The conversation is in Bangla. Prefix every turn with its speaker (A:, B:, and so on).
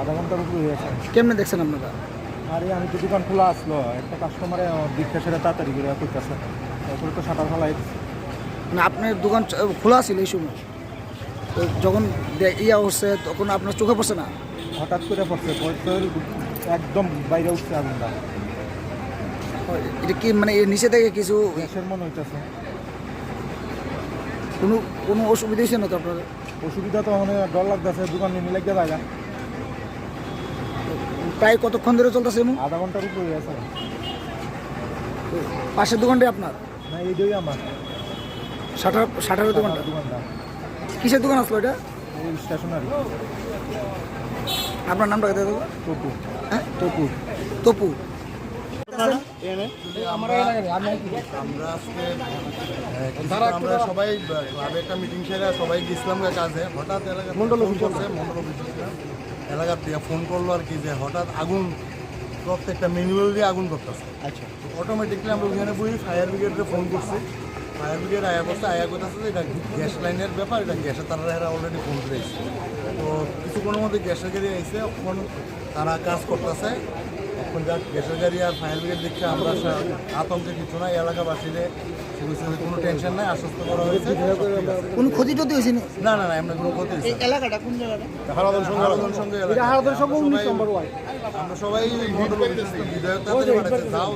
A: আধা ঘণ্টার উপরে হয়ে গেছে।
B: কেমনে দেখছেন আপনারা?
A: আরে আমি তো দোকান খোলা আসলো একটা কাস্টমারে দীক্ষা সেটা তাড়াতাড়ি করে করতেছে তারপরে তো সাঁটার ফেলাই
B: মানে আপনার দোকান খোলা ছিল এই সময়? যখন ইয়া উঠছে তখন আপনার চোখে পড়ছে না?
A: হঠাৎ করে পড়ছে একদম বাইরে উঠছে আগুনটা।
B: এটা কি মানে এর নিচে থেকে কিছু
A: গ্যাসের মনে হইতেছে।
B: কোনো কোনো অসুবিধা হয়েছে না তো আপনার?
A: অসুবিধা তো মানে ডর লাগতেছে দোকান নিয়ে লেগে জায়গা
B: প্রায় কতক্ষণ ধরে চলতেছে এমন?
A: আধা ঘণ্টার উপরে গেছে।
B: পাশের দোকানটাই আপনার?
A: না এইটাই আমার।
B: শাটার শাটারের দোকানটা?
A: দোকানটা।
B: কিসের দোকান আসলো এটা?
A: স্টেশনারি
B: আপনার নামটা দেবো
A: টপু
B: হ্যাঁ?
A: টপু
B: তপু।
C: আমরা সবাই ক্লাবে একটা মিটিং সেরে সবাই গেছিলাম কাজে। হঠাৎ এলাকা মন্ডল অফিস করছে মন্ডল অফিস এলাকার থেকে ফোন করল আর কি যে হঠাৎ আগুন প্রত্যেকটা ম্যানুয়াল দিয়ে আগুন করতেছে
A: আচ্ছা।
C: অটোমেটিকলি আমরা ওখানে বই ফায়ার ব্রিগেডে ফোন করছি। ব্রিগেড আয়া করছে আয়া করতেছে যে এটা গ্যাস লাইনের ব্যাপার এটা গ্যাসের তারা এরা অলরেডি ফোন করে তো কিছু কোনো মধ্যে গ্যাসের গাড়ি আইসে এখন তারা কাজ করতেছে। এখন যা গ্যাসের গাড়ি আর ফায়ার ব্রিগেড দেখে আমরা আতঙ্কে কিছু না এলাকাবাসীরে কোনো টেনশন নাই আশ্বস্ত করা হয়েছে। আছে।
B: কোনো ক্ষতি টতি হয়েছে না?
C: না না না এমনি কোনো ক্ষতি হয়েছে
B: এলাকাটা কোন জায়গাটা?
C: হারাদন সঙ্গে হারাদন সঙ্গে এলাকা। আমরা সবাই বিধায়ক তাড়াতাড়ি যাও